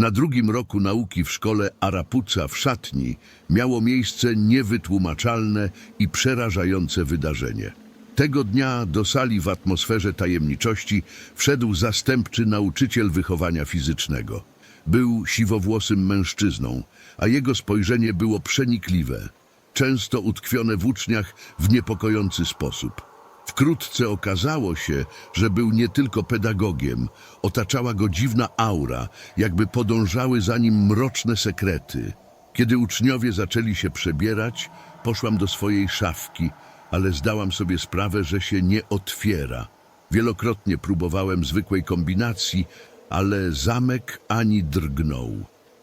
Na drugim roku nauki w szkole Arapuca w szatni miało miejsce niewytłumaczalne i przerażające wydarzenie. Tego dnia do sali w atmosferze tajemniczości wszedł zastępczy nauczyciel wychowania fizycznego. Był siwowłosym mężczyzną, a jego spojrzenie było przenikliwe, często utkwione w uczniach w niepokojący sposób. Wkrótce okazało się, że był nie tylko pedagogiem, otaczała go dziwna aura, jakby podążały za nim mroczne sekrety. Kiedy uczniowie zaczęli się przebierać, poszłam do swojej szafki, ale zdałam sobie sprawę, że się nie otwiera. Wielokrotnie próbowałem zwykłej kombinacji, ale zamek ani drgnął.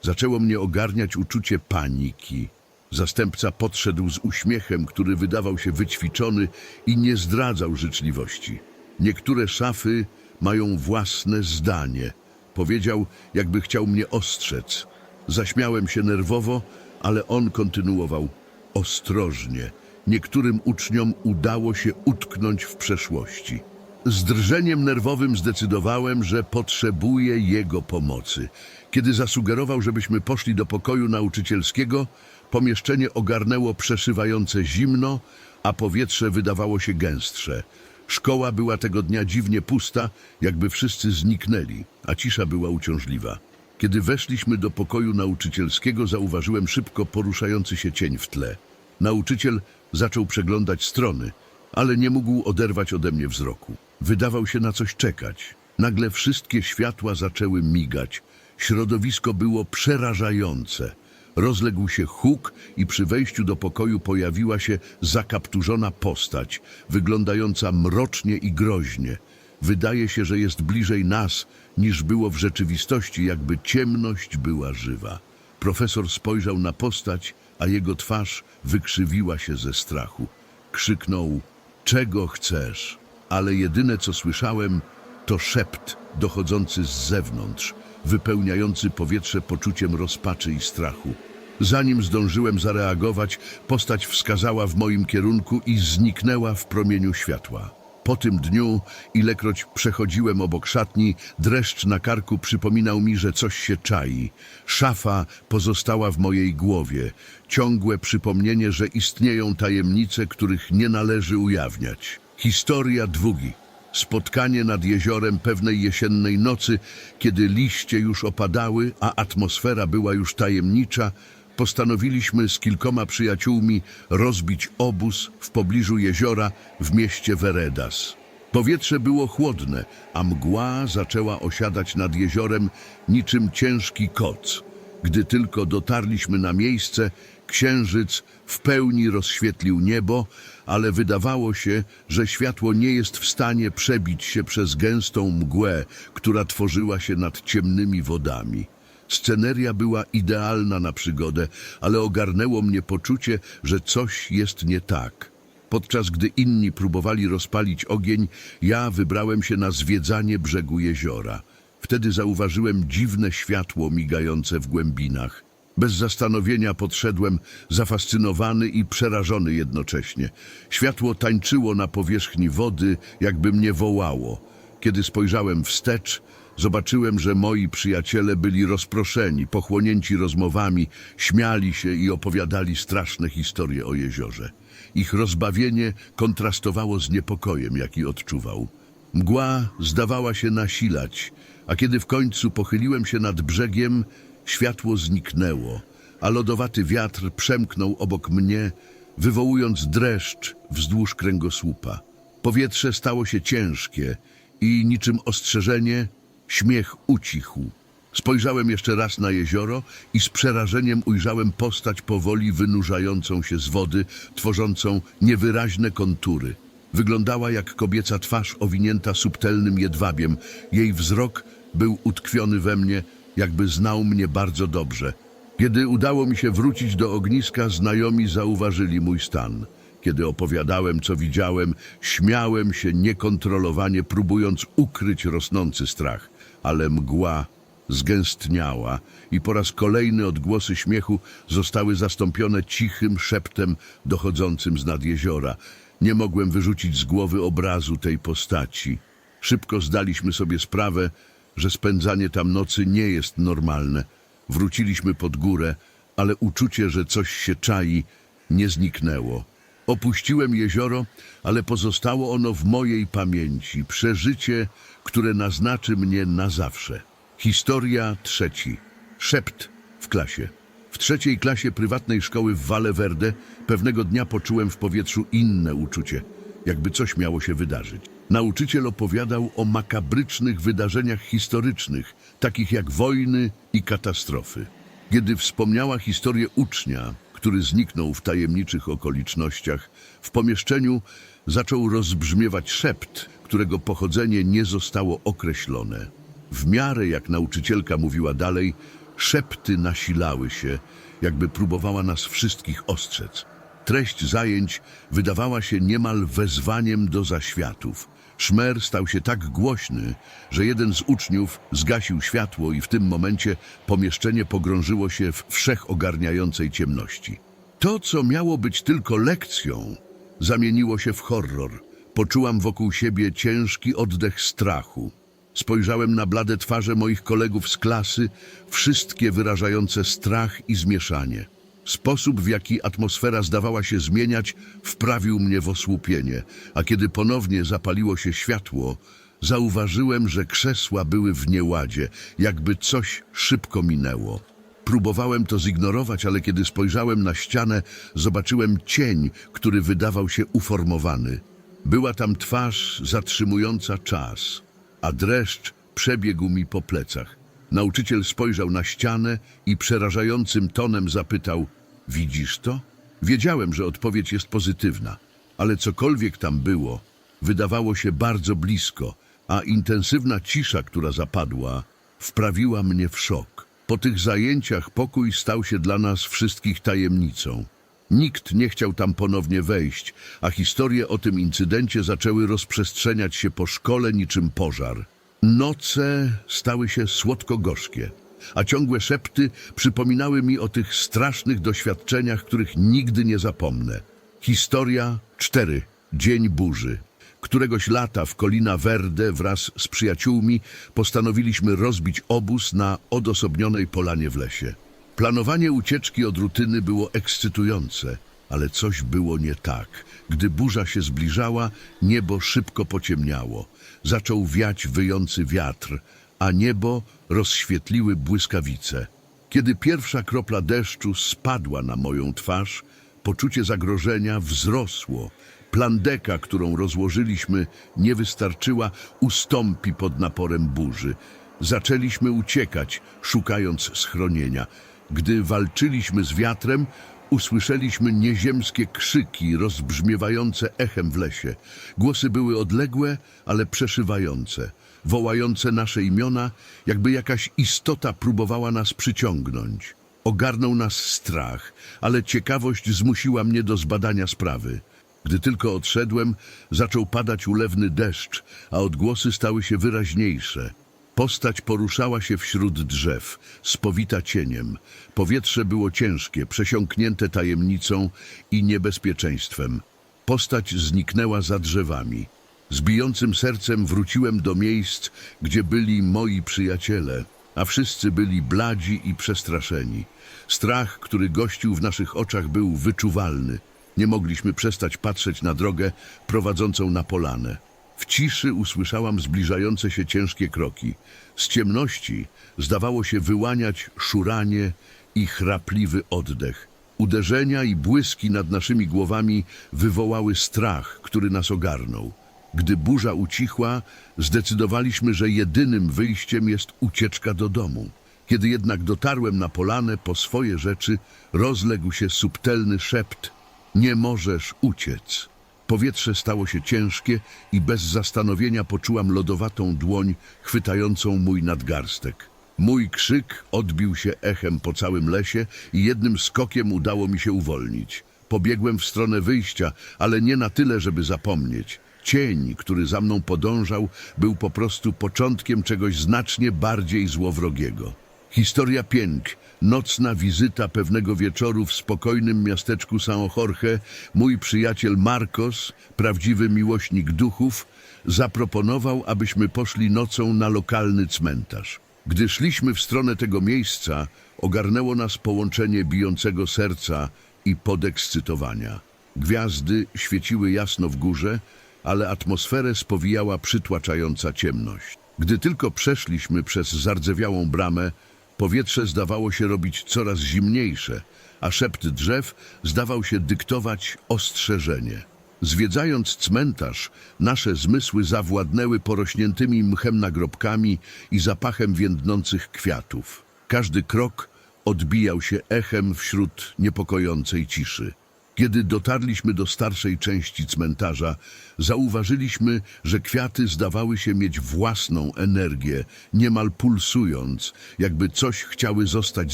Zaczęło mnie ogarniać uczucie paniki. Zastępca podszedł z uśmiechem, który wydawał się wyćwiczony i nie zdradzał życzliwości. Niektóre szafy mają własne zdanie. Powiedział, jakby chciał mnie ostrzec. Zaśmiałem się nerwowo, ale on kontynuował ostrożnie. Niektórym uczniom udało się utknąć w przeszłości. Z drżeniem nerwowym zdecydowałem, że potrzebuję jego pomocy. Kiedy zasugerował, żebyśmy poszli do pokoju nauczycielskiego, pomieszczenie ogarnęło przeszywające zimno, a powietrze wydawało się gęstsze. Szkoła była tego dnia dziwnie pusta, jakby wszyscy zniknęli, a cisza była uciążliwa. Kiedy weszliśmy do pokoju nauczycielskiego, zauważyłem szybko poruszający się cień w tle. Nauczyciel zaczął przeglądać strony, ale nie mógł oderwać ode mnie wzroku. Wydawał się na coś czekać. Nagle wszystkie światła zaczęły migać. Środowisko było przerażające. Rozległ się huk i przy wejściu do pokoju pojawiła się zakapturzona postać, wyglądająca mrocznie i groźnie. Wydaje się, że jest bliżej nas, niż było w rzeczywistości, jakby ciemność była żywa. Profesor spojrzał na postać, a jego twarz wykrzywiła się ze strachu. Krzyknął, czego chcesz? Ale jedyne, co słyszałem, to szept dochodzący z zewnątrz, wypełniający powietrze poczuciem rozpaczy i strachu. Zanim zdążyłem zareagować, postać wskazała w moim kierunku i zniknęła w promieniu światła. Po tym dniu, ilekroć przechodziłem obok szatni, dreszcz na karku przypominał mi, że coś się czai. Szafa pozostała w mojej głowie. Ciągłe przypomnienie, że istnieją tajemnice, których nie należy ujawniać. Historia dwugi. Spotkanie nad jeziorem pewnej jesiennej nocy, kiedy liście już opadały, a atmosfera była już tajemnicza, postanowiliśmy z kilkoma przyjaciółmi rozbić obóz w pobliżu jeziora w mieście Veredas. Powietrze było chłodne, a mgła zaczęła osiadać nad jeziorem niczym ciężki koc. Gdy tylko dotarliśmy na miejsce, księżyc w pełni rozświetlił niebo, ale wydawało się, że światło nie jest w stanie przebić się przez gęstą mgłę, która tworzyła się nad ciemnymi wodami. Sceneria była idealna na przygodę, ale ogarnęło mnie poczucie, że coś jest nie tak. Podczas gdy inni próbowali rozpalić ogień, ja wybrałem się na zwiedzanie brzegu jeziora. Wtedy zauważyłem dziwne światło migające w głębinach. Bez zastanowienia podszedłem, zafascynowany i przerażony jednocześnie. Światło tańczyło na powierzchni wody, jakby mnie wołało. Kiedy spojrzałem wstecz, zobaczyłem, że moi przyjaciele byli rozproszeni, pochłonięci rozmowami, śmiali się i opowiadali straszne historie o jeziorze. Ich rozbawienie kontrastowało z niepokojem, jaki odczuwał. Mgła zdawała się nasilać, a kiedy w końcu pochyliłem się nad brzegiem, światło zniknęło, a lodowaty wiatr przemknął obok mnie, wywołując dreszcz wzdłuż kręgosłupa. Powietrze stało się ciężkie i niczym ostrzeżenie śmiech ucichł. Spojrzałem jeszcze raz na jezioro i z przerażeniem ujrzałem postać powoli wynurzającą się z wody, tworzącą niewyraźne kontury. Wyglądała jak kobieca twarz owinięta subtelnym jedwabiem. Jej wzrok był utkwiony we mnie, jakby znał mnie bardzo dobrze. Kiedy udało mi się wrócić do ogniska, znajomi zauważyli mój stan. Kiedy opowiadałem, co widziałem, śmiałem się niekontrolowanie, próbując ukryć rosnący strach. Ale mgła zgęstniała i po raz kolejny odgłosy śmiechu zostały zastąpione cichym szeptem dochodzącym z nad jeziora. Nie mogłem wyrzucić z głowy obrazu tej postaci. Szybko zdaliśmy sobie sprawę, że spędzanie tam nocy nie jest normalne. Wróciliśmy pod górę, ale uczucie, że coś się czai, nie zniknęło. Opuściłem jezioro, ale pozostało ono w mojej pamięci, przeżycie, które naznaczy mnie na zawsze. Historia trzeci. Szept w klasie. W trzeciej klasie prywatnej szkoły w Valle Verde pewnego dnia poczułem w powietrzu inne uczucie, jakby coś miało się wydarzyć. Nauczyciel opowiadał o makabrycznych wydarzeniach historycznych, takich jak wojny i katastrofy. Kiedy wspomniała historię ucznia, który zniknął w tajemniczych okolicznościach, w pomieszczeniu zaczął rozbrzmiewać szept, którego pochodzenie nie zostało określone. W miarę jak nauczycielka mówiła dalej, szepty nasilały się, jakby próbowała nas wszystkich ostrzec. Treść zajęć wydawała się niemal wezwaniem do zaświatów. Szmer stał się tak głośny, że jeden z uczniów zgasił światło i w tym momencie pomieszczenie pogrążyło się w wszechogarniającej ciemności. To, co miało być tylko lekcją, zamieniło się w horror. Poczułam wokół siebie ciężki oddech strachu. Spojrzałem na blade twarze moich kolegów z klasy, wszystkie wyrażające strach i zmieszanie. Sposób, w jaki atmosfera zdawała się zmieniać, wprawił mnie w osłupienie, a kiedy ponownie zapaliło się światło, zauważyłem, że krzesła były w nieładzie, jakby coś szybko minęło. Próbowałem to zignorować, ale kiedy spojrzałem na ścianę, zobaczyłem cień, który wydawał się uformowany. Była tam twarz zatrzymująca czas, a dreszcz przebiegł mi po plecach. Nauczyciel spojrzał na ścianę i przerażającym tonem zapytał: Widzisz to? Wiedziałem, że odpowiedź jest pozytywna, ale cokolwiek tam było, wydawało się bardzo blisko, a intensywna cisza, która zapadła, wprawiła mnie w szok. Po tych zajęciach pokój stał się dla nas wszystkich tajemnicą. Nikt nie chciał tam ponownie wejść, a historie o tym incydencie zaczęły rozprzestrzeniać się po szkole niczym pożar. Noce stały się słodko-gorzkie, a ciągłe szepty przypominały mi o tych strasznych doświadczeniach, których nigdy nie zapomnę. Historia 4. Dzień burzy. Któregoś lata w Colina Verde wraz z przyjaciółmi postanowiliśmy rozbić obóz na odosobnionej polanie w lesie. Planowanie ucieczki od rutyny było ekscytujące, ale coś było nie tak. Gdy burza się zbliżała, niebo szybko pociemniało. Zaczął wiać wyjący wiatr, a niebo rozświetliły błyskawice. Kiedy pierwsza kropla deszczu spadła na moją twarz, poczucie zagrożenia wzrosło. Plandeka, którą rozłożyliśmy, nie wystarczyła, ustąpi pod naporem burzy. Zaczęliśmy uciekać, szukając schronienia. Gdy walczyliśmy z wiatrem, usłyszeliśmy nieziemskie krzyki rozbrzmiewające echem w lesie. Głosy były odległe, ale przeszywające, wołające nasze imiona, jakby jakaś istota próbowała nas przyciągnąć. Ogarnął nas strach, ale ciekawość zmusiła mnie do zbadania sprawy. Gdy tylko odszedłem, zaczął padać ulewny deszcz, a odgłosy stały się wyraźniejsze. Postać poruszała się wśród drzew, spowita cieniem. Powietrze było ciężkie, przesiąknięte tajemnicą i niebezpieczeństwem. Postać zniknęła za drzewami. Z bijącym sercem wróciłem do miejsc, gdzie byli moi przyjaciele, a wszyscy byli bladzi i przestraszeni. Strach, który gościł w naszych oczach, był wyczuwalny. Nie mogliśmy przestać patrzeć na drogę prowadzącą na polanę. W ciszy usłyszałam zbliżające się ciężkie kroki. Z ciemności zdawało się wyłaniać szuranie i chrapliwy oddech. Uderzenia i błyski nad naszymi głowami wywołały strach, który nas ogarnął. Gdy burza ucichła, zdecydowaliśmy, że jedynym wyjściem jest ucieczka do domu. Kiedy jednak dotarłem na polanę po swoje rzeczy, rozległ się subtelny szept: Nie możesz uciec. Powietrze stało się ciężkie i bez zastanowienia poczułam lodowatą dłoń chwytającą mój nadgarstek. Mój krzyk odbił się echem po całym lesie i jednym skokiem udało mi się uwolnić. Pobiegłem w stronę wyjścia, ale nie na tyle, żeby zapomnieć. Cień, który za mną podążał, był po prostu początkiem czegoś znacznie bardziej złowrogiego. Historia pięk. Nocna wizyta pewnego wieczoru w spokojnym miasteczku São Jorge. Mój przyjaciel Marcos, prawdziwy miłośnik duchów, zaproponował, abyśmy poszli nocą na lokalny cmentarz. Gdy szliśmy w stronę tego miejsca, ogarnęło nas połączenie bijącego serca i podekscytowania. Gwiazdy świeciły jasno w górze, ale atmosferę spowijała przytłaczająca ciemność. Gdy tylko przeszliśmy przez zardzewiałą bramę, powietrze zdawało się robić coraz zimniejsze, a szept drzew zdawał się dyktować ostrzeżenie. Zwiedzając cmentarz, nasze zmysły zawładnęły porośniętymi mchem nagrobkami i zapachem więdnących kwiatów. Każdy krok odbijał się echem wśród niepokojącej ciszy. Kiedy dotarliśmy do starszej części cmentarza, zauważyliśmy, że kwiaty zdawały się mieć własną energię, niemal pulsując, jakby coś chciały zostać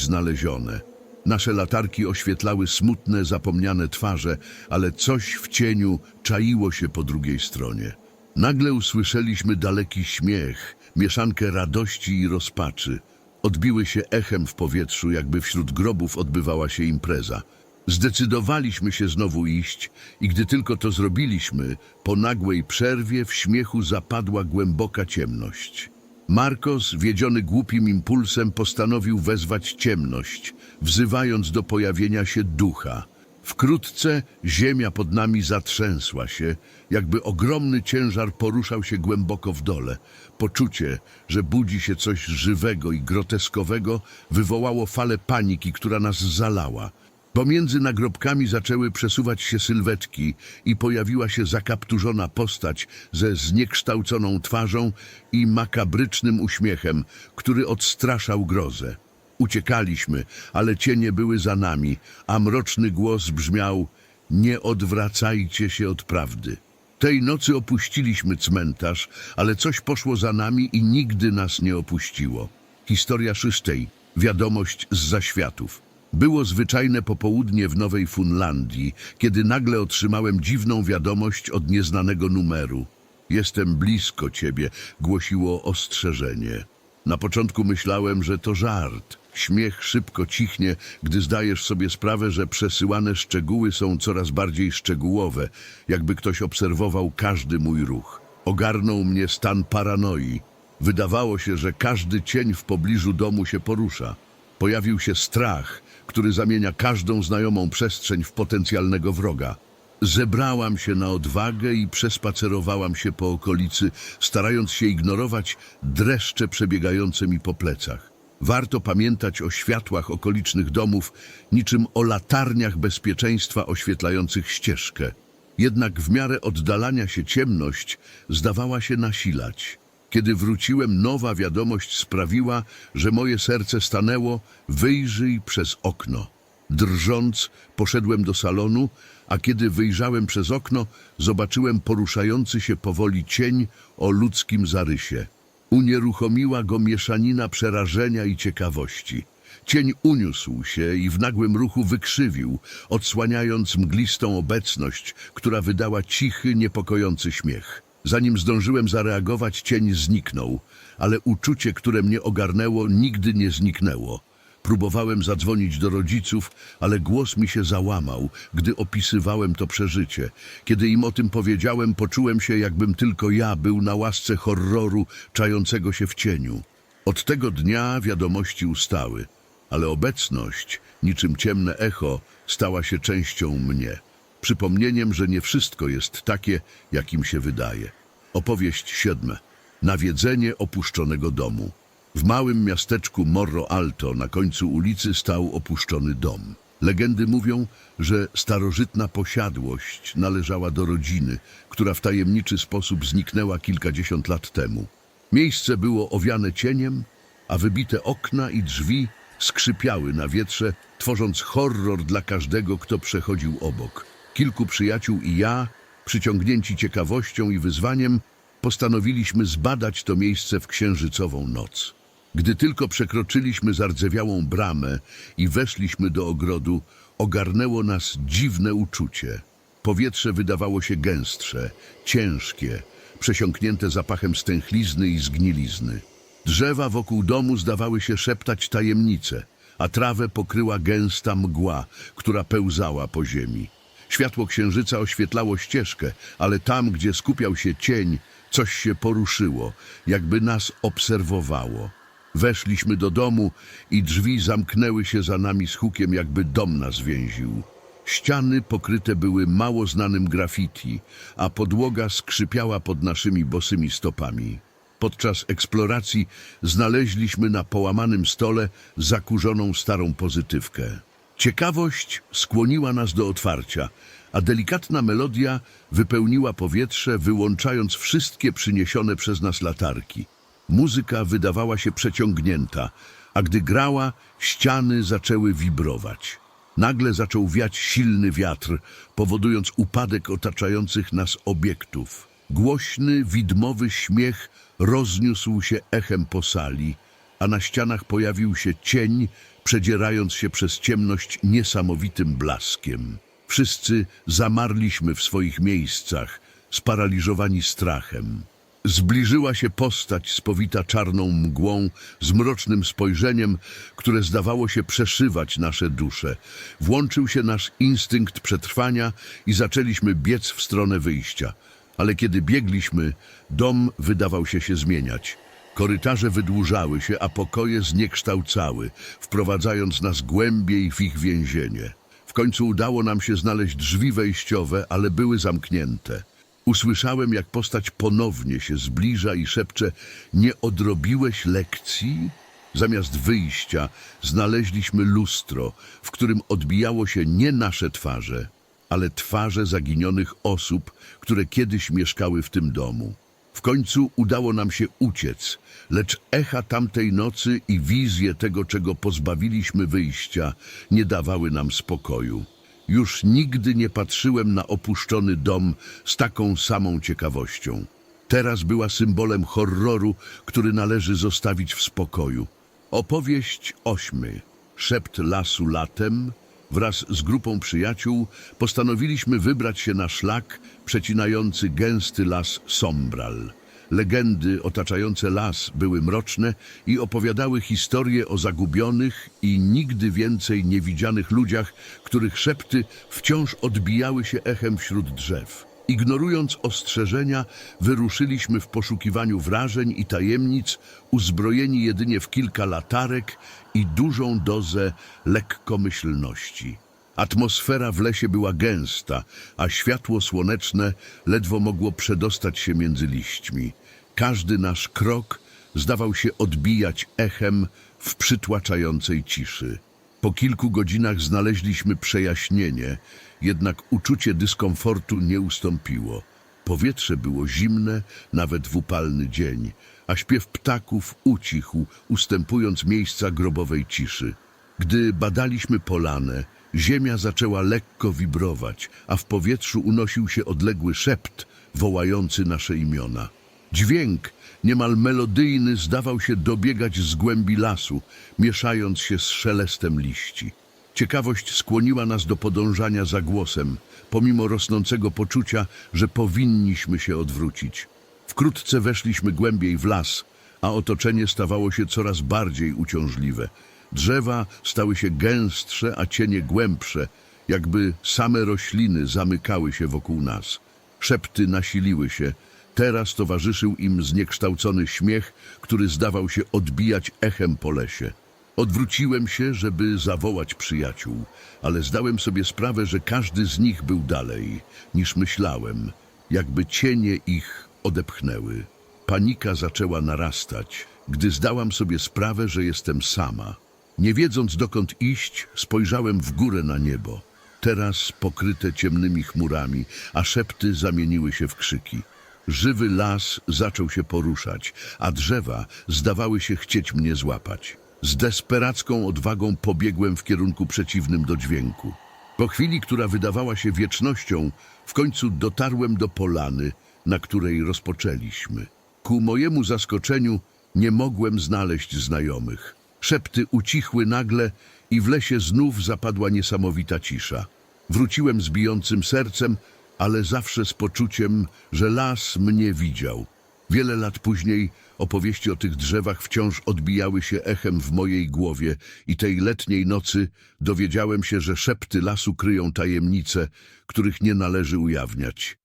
znalezione. Nasze latarki oświetlały smutne, zapomniane twarze, ale coś w cieniu czaiło się po drugiej stronie. Nagle usłyszeliśmy daleki śmiech, mieszankę radości i rozpaczy. Odbiły się echem w powietrzu, jakby wśród grobów odbywała się impreza. Zdecydowaliśmy się znowu iść i gdy tylko to zrobiliśmy, po nagłej przerwie w śmiechu zapadła głęboka ciemność. Marcos, wiedziony głupim impulsem, postanowił wezwać ciemność, wzywając do pojawienia się ducha. Wkrótce ziemia pod nami zatrzęsła się, jakby ogromny ciężar poruszał się głęboko w dole. Poczucie, że budzi się coś żywego i groteskowego, wywołało falę paniki, która nas zalała. Pomiędzy nagrobkami zaczęły przesuwać się sylwetki i pojawiła się zakapturzona postać ze zniekształconą twarzą i makabrycznym uśmiechem, który odstraszał grozę. Uciekaliśmy, ale cienie były za nami, a mroczny głos brzmiał Nie odwracajcie się od prawdy. Tej nocy opuściliśmy cmentarz, ale coś poszło za nami i nigdy nas nie opuściło. Historia szóstej. Wiadomość z zaświatów. Było zwyczajne popołudnie w Nowej Funlandii, kiedy nagle otrzymałem dziwną wiadomość od nieznanego numeru. Jestem blisko ciebie, głosiło ostrzeżenie. Na początku myślałem, że to żart. Śmiech szybko cichnie, gdy zdajesz sobie sprawę, że przesyłane szczegóły są coraz bardziej szczegółowe, jakby ktoś obserwował każdy mój ruch. Ogarnął mnie stan paranoi. Wydawało się, że każdy cień w pobliżu domu się porusza. Pojawił się strach, który zamienia każdą znajomą przestrzeń w potencjalnego wroga. Zebrałam się na odwagę i przespacerowałam się po okolicy, starając się ignorować dreszcze przebiegające mi po plecach. Warto pamiętać o światłach okolicznych domów, niczym o latarniach bezpieczeństwa oświetlających ścieżkę. Jednak w miarę oddalania się ciemność zdawała się nasilać. Kiedy wróciłem, nowa wiadomość sprawiła, że moje serce stanęło, wyjrzyj przez okno. Drżąc, poszedłem do salonu, a kiedy wyjrzałem przez okno, zobaczyłem poruszający się powoli cień o ludzkim zarysie. Unieruchomiła go mieszanina przerażenia i ciekawości. Cień uniósł się i w nagłym ruchu wykrzywił, odsłaniając mglistą obecność, która wydała cichy, niepokojący śmiech. Zanim zdążyłem zareagować, cień zniknął, ale uczucie, które mnie ogarnęło, nigdy nie zniknęło. Próbowałem zadzwonić do rodziców, ale głos mi się załamał, gdy opisywałem to przeżycie. Kiedy im o tym powiedziałem, poczułem się, jakbym tylko ja był na łasce horroru czającego się w cieniu. Od tego dnia wiadomości ustały, ale obecność, niczym ciemne echo, stała się częścią mnie. Przypomnieniem, że nie wszystko jest takie, jakim się wydaje. Opowieść siódme. Nawiedzenie opuszczonego domu. W małym miasteczku Morro Alto na końcu ulicy stał opuszczony dom. Legendy mówią, że starożytna posiadłość należała do rodziny, która w tajemniczy sposób zniknęła kilkadziesiąt lat temu. Miejsce było owiane cieniem, a wybite okna i drzwi skrzypiały na wietrze, tworząc horror dla każdego, kto przechodził obok. Kilku przyjaciół i ja, przyciągnięci ciekawością i wyzwaniem, postanowiliśmy zbadać to miejsce w księżycową noc. Gdy tylko przekroczyliśmy zardzewiałą bramę i weszliśmy do ogrodu, ogarnęło nas dziwne uczucie. Powietrze wydawało się gęstsze, ciężkie, przesiąknięte zapachem stęchlizny i zgnilizny. Drzewa wokół domu zdawały się szeptać tajemnice, a trawę pokryła gęsta mgła, która pełzała po ziemi. Światło księżyca oświetlało ścieżkę, ale tam, gdzie skupiał się cień, coś się poruszyło, jakby nas obserwowało. Weszliśmy do domu i drzwi zamknęły się za nami z hukiem, jakby dom nas więził. Ściany pokryte były mało znanym graffiti, a podłoga skrzypiała pod naszymi bosymi stopami. Podczas eksploracji znaleźliśmy na połamanym stole zakurzoną starą pozytywkę. Ciekawość skłoniła nas do otwarcia, a delikatna melodia wypełniła powietrze, wyłączając wszystkie przyniesione przez nas latarki. Muzyka wydawała się przeciągnięta, a gdy grała, ściany zaczęły wibrować. Nagle zaczął wiać silny wiatr, powodując upadek otaczających nas obiektów. Głośny, widmowy śmiech rozniósł się echem po sali, a na ścianach pojawił się cień, przedzierając się przez ciemność niesamowitym blaskiem. Wszyscy zamarliśmy w swoich miejscach, sparaliżowani strachem. Zbliżyła się postać spowita czarną mgłą, z mrocznym spojrzeniem, które zdawało się przeszywać nasze dusze. Włączył się nasz instynkt przetrwania i zaczęliśmy biec w stronę wyjścia. Ale kiedy biegliśmy, dom wydawał się się zmieniać. Korytarze wydłużały się, a pokoje zniekształcały, wprowadzając nas głębiej w ich więzienie. W końcu udało nam się znaleźć drzwi wejściowe, ale były zamknięte. Usłyszałem, jak postać ponownie się zbliża i szepcze: Nie odrobiłeś lekcji? Zamiast wyjścia znaleźliśmy lustro, w którym odbijało się nie nasze twarze, ale twarze zaginionych osób, które kiedyś mieszkały w tym domu. W końcu udało nam się uciec, lecz echa tamtej nocy i wizje tego, czego pozbawiliśmy wyjścia, nie dawały nam spokoju. Już nigdy nie patrzyłem na opuszczony dom z taką samą ciekawością. Teraz była symbolem horroru, który należy zostawić w spokoju. Opowieść ośmy. Szept lasu latem. Wraz z grupą przyjaciół postanowiliśmy wybrać się na szlak przecinający gęsty las Sombral. Legendy otaczające las były mroczne i opowiadały historie o zagubionych i nigdy więcej niewidzianych ludziach, których szepty wciąż odbijały się echem wśród drzew. Ignorując ostrzeżenia, wyruszyliśmy w poszukiwaniu wrażeń i tajemnic, uzbrojeni jedynie w kilka latarek i dużą dozę lekkomyślności. Atmosfera w lesie była gęsta, a światło słoneczne ledwo mogło przedostać się między liśćmi. Każdy nasz krok zdawał się odbijać echem w przytłaczającej ciszy. Po kilku godzinach znaleźliśmy przejaśnienie, jednak uczucie dyskomfortu nie ustąpiło. Powietrze było zimne, nawet w upalny dzień, a śpiew ptaków ucichł, ustępując miejsca grobowej ciszy. Gdy badaliśmy polanę, ziemia zaczęła lekko wibrować, a w powietrzu unosił się odległy szept wołający nasze imiona. Dźwięk, niemal melodyjny, zdawał się dobiegać z głębi lasu, mieszając się z szelestem liści. Ciekawość skłoniła nas do podążania za głosem, pomimo rosnącego poczucia, że powinniśmy się odwrócić. Wkrótce weszliśmy głębiej w las, a otoczenie stawało się coraz bardziej uciążliwe. Drzewa stały się gęstsze, a cienie głębsze, jakby same rośliny zamykały się wokół nas. Szepty nasiliły się. Teraz towarzyszył im zniekształcony śmiech, który zdawał się odbijać echem po lesie. Odwróciłem się, żeby zawołać przyjaciół, ale zdałem sobie sprawę, że każdy z nich był dalej, niż myślałem, jakby cienie ich odepchnęły. Panika zaczęła narastać, gdy zdałam sobie sprawę, że jestem sama. Nie wiedząc dokąd iść, spojrzałem w górę na niebo. Teraz pokryte ciemnymi chmurami, a szepty zamieniły się w krzyki. Żywy las zaczął się poruszać, a drzewa zdawały się chcieć mnie złapać. Z desperacką odwagą pobiegłem w kierunku przeciwnym do dźwięku. Po chwili, która wydawała się wiecznością, w końcu dotarłem do polany, na której rozpoczęliśmy. Ku mojemu zaskoczeniu nie mogłem znaleźć znajomych. Szepty ucichły nagle i w lesie znów zapadła niesamowita cisza. Wróciłem z bijącym sercem, ale zawsze z poczuciem, że las mnie widział. Wiele lat później opowieści o tych drzewach wciąż odbijały się echem w mojej głowie i tej letniej nocy dowiedziałem się, że szepty lasu kryją tajemnice, których nie należy ujawniać.